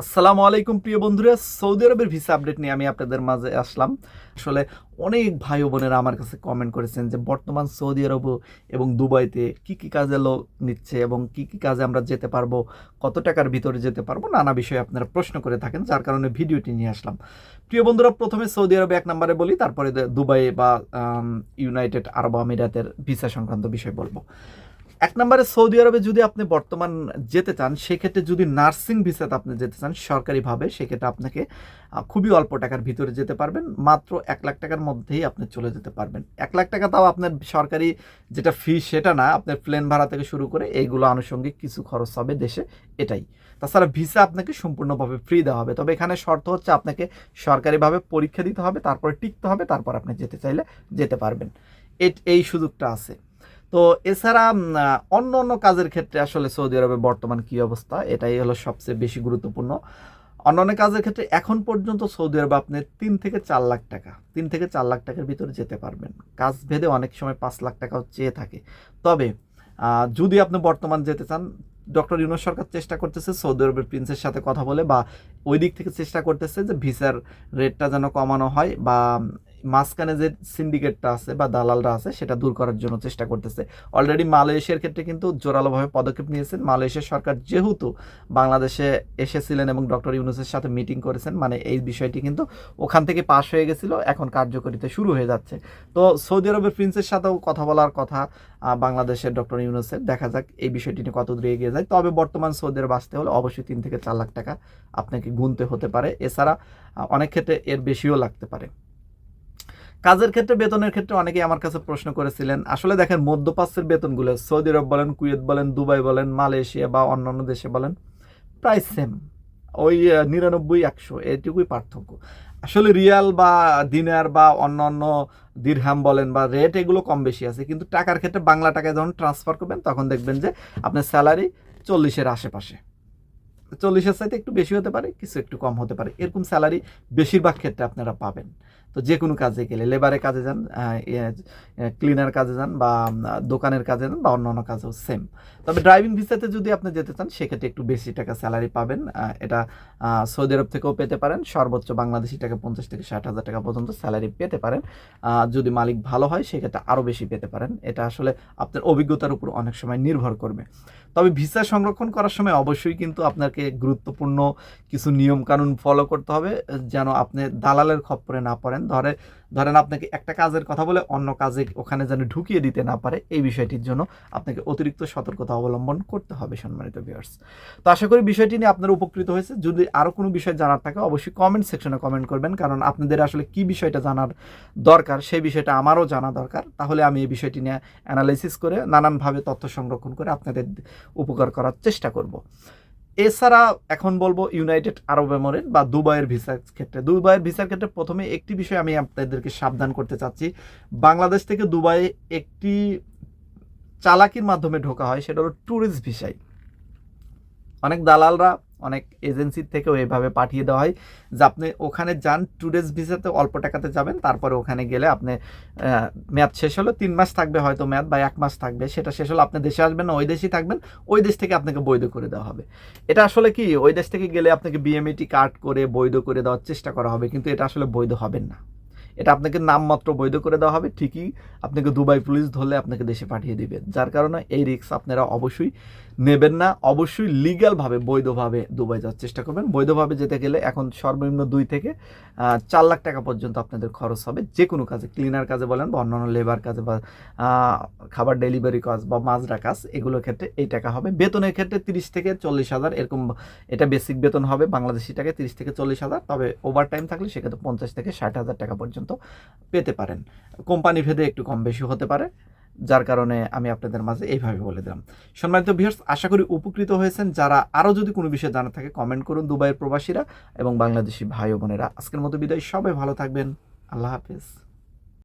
আসসালামু আলাইকুম, প্রিয় বন্ধুরা। সৌদি আরবের ভিসা আপডেট নিয়ে আমি আপনাদের মাঝে আসলাম। আসলে অনেক ভাই বোনেরা আমার কাছে কমেন্ট করেছেন যে, বর্তমান সৌদি আরব এবং দুবাইতে কি কি কাজে লোক নিচ্ছে এবং কি কি কাজে আমরা যেতে পারব? কত টাকার ভিতরে যেতে পারব? নানা বিষয়ে আপনারা প্রশ্ন করে থাকেন, যার কারণে ভিডিওটি নিয়ে আসলাম। প্রিয় বন্ধুরা, প্রথমে সৌদি আরবে এক নম্বরে বলি, তারপরে দুবাই বা ইউনাইটেড আরব আমিরাতের ভিসা সংক্রান্ত বিষয় বলব। এক নম্বরে সৌদি আরবে যদি আপনি বর্তমান যেতে চান, সেক্ষেত্রে যদি নার্সিং ভিসাতে আপনি যেতে চান সরকারিভাবে, সেক্ষেত্রে আপনাকে খুবই অল্প টাকার ভিতরে যেতে পারবেন। মাত্র এক লাখ টাকার মধ্যেই আপনি চলে যেতে পারবেন। এক লাখ টাকা তাও আপনার সরকারি যেটা ফি সেটা না, আপনার প্লেন ভাড়া থেকে শুরু করে এইগুলো আনুষঙ্গিক কিছু খরচ হবে দেশে এটাই। তাছাড়া ভিসা আপনাকে সম্পূর্ণভাবে ফ্রি দেওয়া হবে। তবে এখানে শর্ত হচ্ছে আপনাকে সরকারিভাবে পরীক্ষা দিতে হবে, তারপরে টিকতে হবে, তারপর আপনি যেতে চাইলে যেতে পারবেন। এই সুযোগটা আছে। তো এছাড়া অন্য অন্য কাজের ক্ষেত্রে আসলে সৌদি আরবে বর্তমান কি অবস্থা? এটাই হলো সবচেয়ে বেশি গুরুত্বপূর্ণ। অন্য অন্য কাজের ক্ষেত্রে এখন পর্যন্ত সৌদি আরবে আপনি তিন থেকে চার লাখ টাকা, তিন থেকে চার লাখ টাকার ভিতরে যেতে পারবেন। কাজ ভেদে অনেক সময় পাঁচ লাখ টাকাও চেয়ে থাকে। তবে যদি আপনি বর্তমান যেতে চান, ডক্টর ইউনুস সরকার চেষ্টা করতেছে সৌদি আরবের প্রিন্সের সাথে কথা বলে বা ওই দিক থেকে চেষ্টা করতেছে যে ভিসার রেটটা যেন কমানো হয় বা মাঝখানে যে সিন্ডিকেটটা আছে বা দালালরা আছে, সেটা দূর করার জন্য চেষ্টা করতেছে। অলরেডি মালয়েশিয়ার ক্ষেত্রে কিন্তু জোরালোভাবে পদক্ষেপ নিয়েছেন। মালয়েশিয়ার সরকার যেহেতু বাংলাদেশে এসেছিলেন এবং ডক্টর ইউনুসের সাথে মিটিং করেছেন মানে এই বিষয়টি কিন্তু ওখান থেকে পাশ হয়ে গেছিল, এখন কার্যকরিতা শুরু হয়ে যাচ্ছে। তো সৌদি আরবের প্রিন্সের সাথেও কথা বলার কথা বাংলাদেশের ডক্টর ইউনুসের। দেখা যাক এই বিষয়টি নিয়ে কত দূরে এগিয়ে যায়। তবে বর্তমান সৌদি আরব আসতে হলে অবশ্যই তিন থেকে চার লাখ টাকা আপনাকে গুনতে হতে পারে। এছাড়া অনেক ক্ষেত্রে এর বেশিও লাগতে পারে। কাজের ক্ষেত্রে, বেতনের ক্ষেত্রে অনেকেই আমার কাছে প্রশ্ন করেছিলেন, আসলে দেখেন মধ্যপ্রাচ্যের বেতনগুলো, সৌদি আরব বলেন, কুয়েত বলেন, দুবাই বলেন, মালয়েশিয়া বা অন্যান্য দেশে বলেন, প্রায় সেম ওই নিরানব্বই, একশো, এটুকুই পার্থক্য। আসলে রিয়াল বা দিনার বা অন্যান্য দিরহাম বলেন বা রেট এগুলো কম বেশি আছে, কিন্তু টাকার ক্ষেত্রে বাংলা টাকায় যখন ট্রান্সফার করবেন, তখন দেখবেন যে আপনার স্যালারি চল্লিশের আশেপাশে। চল্লিশের চাইতে একটু বেশি হতে পারে, কিছু একটু কম হতে পারে। এরকম স্যালারি বেশিরভাগ ক্ষেত্রে আপনারা পাবেন। তো যে কোনো কাজে গেলে লেবারে কাজে যান ক্লিনার কাজে যান বা দোকানের কাজে যান বা অন্যান্য কাজেও সেম তবে ড্রাইভিং ভিসাতে যদি আপনি যেতে চান, সেক্ষেত্রে একটু বেশি টাকা স্যালারি পাবেন। এটা সৌদি আরব থেকেও পেতে পারেন। সর্বোচ্চ বাংলাদেশি টাকা পঞ্চাশ থেকে ষাট হাজার টাকা পর্যন্ত স্যালারি পেতে পারেন। যদি মালিক ভালো হয়, সেক্ষেত্রে আরও বেশি পেতে পারেন। এটা আসলে আপনার অভিজ্ঞতার উপর অনেক সময় নির্ভর করবে। তবে ভিসা সংরক্ষণ করার সময় অবশ্যই কিন্তু আপনাকে গুরুত্বপূর্ণ কিছু নিয়ম কানুন ফলো করতে হবে, যেন আপনি দালালের খপ্পরে না পড়েন। ধরে ধরেন আপনাকে একটা কাজের কথা বলে অন্য কাজে ওখানে যেন ঢুকিয়ে দিতে না পারে, এই বিষয়টির জন্য আপনাকে অতিরিক্ত সতর্কতা অবলম্বন করতে হবে সম্মানিত ভিউয়ার্স তো আশা করি বিষয়টি নিয়ে আপনারা উপকৃত হয়েছে। যদি আরও কোনো বিষয় জানার থাকে, অবশ্যই কমেন্ট সেকশনে কমেন্ট করবেন, কারণ আপনাদের আসলে কি বিষয়টা জানার দরকার, সেই বিষয়টা আমারও জানা দরকার। তাহলে আমি এই বিষয়টি নিয়ে অ্যানালাইসিস করে নানানভাবে তথ্য সংরক্ষণ করে আপনাদের উপকার করার চেষ্টা করব। এছাড়া এখন বলব ইউনাইটেড আরব এমিরেট বা দুবাইয়ের ভিসার ক্ষেত্রে। দুবাইয়ের ভিসার ক্ষেত্রে প্রথমে একটি বিষয় আমি আপনাদেরকে সাবধান করতে চাচ্ছি। বাংলাদেশ থেকে দুবাই একটি চালাকির মাধ্যমে ঢোকা হয়, সেটা হলো ট্যুরিস্ট ভিসাই অনেক দালালরা অনেক এজেন্সির থেকেও এভাবে পাঠিয়ে দেওয়া হয়, যে আপনি ওখানে যান ট্যুরিস্ট ভিসাতে অল্প টাকাতে যাবেন, তারপরে ওখানে গেলে আপনি মেয়াদ শেষ হলো, তিন মাস থাকবে হয়তো মেয়াদ বা এক মাস থাকবে, সেটা শেষ হলো, আপনি দেশে আসবেন না, ওই দেশেই থাকবেন, ওই দেশ থেকে আপনাকে বৈধ করে দেওয়া হবে। এটা আসলে কি, ওই দেশ থেকে গেলে আপনাকে বিএমইটি কার্ড করে বৈধ করে দেওয়ার চেষ্টা করা হবে, কিন্তু এটা আসলে বৈধ হবেন না। এটা আপনাকে নামমাত্র বৈধ করে দেওয়া হবে, ঠিকই আপনাকে দুবাই পুলিশ ধরলে আপনাকে দেশে পাঠিয়ে দিবে। যার কারণে এই রিস্ক আপনারা অবশ্যই নেবেন না, অবশ্যই লিগ্যালভাবে বৈধভাবে দুবাই যাওয়ার চেষ্টা করবেন। বৈধভাবে যেতে গেলে এখন সর্বনিম্ন দুই থেকে চার লাখ টাকা পর্যন্ত আপনাদের খরচ হবে। যে কোনো কাজে ক্লিনার কাজে বলেন বা অন্যান্য লেবার কাজে বা খাবার ডেলিভারি কাজ বা মাজরা কাজ, এগুলোর ক্ষেত্রে এই টাকা হবে। বেতনের ক্ষেত্রে তিরিশ থেকে চল্লিশ হাজার, এরকম এটা বেসিক বেতন হবে। বাংলাদেশি টাকায় তিরিশ থেকে চল্লিশ হাজার, তবে ওভার টাইম থাকলে সেক্ষেত্রে পঞ্চাশ থেকে ষাট হাজার টাকা পর্যন্ত পেতে পারেন। কোম্পানি ভেদে একটু কম বেশি হতে পারে, যার কারণে আমি আপনাদের মাঝে এইভাবে বলে দিলাম। সম্মানিত ভিউয়ার্স, আশা করি উপকৃত হয়েছেন যারা আরও যদি কোনো বিষয়ে জানা থাকে কমেন্ট করুন দুবাইয়ের প্রবাসীরা এবং বাংলাদেশি ভাই বোনেরা। আজকের মতো বিদায়, সবাই ভালো থাকবেন, আল্লাহ হাফেজ।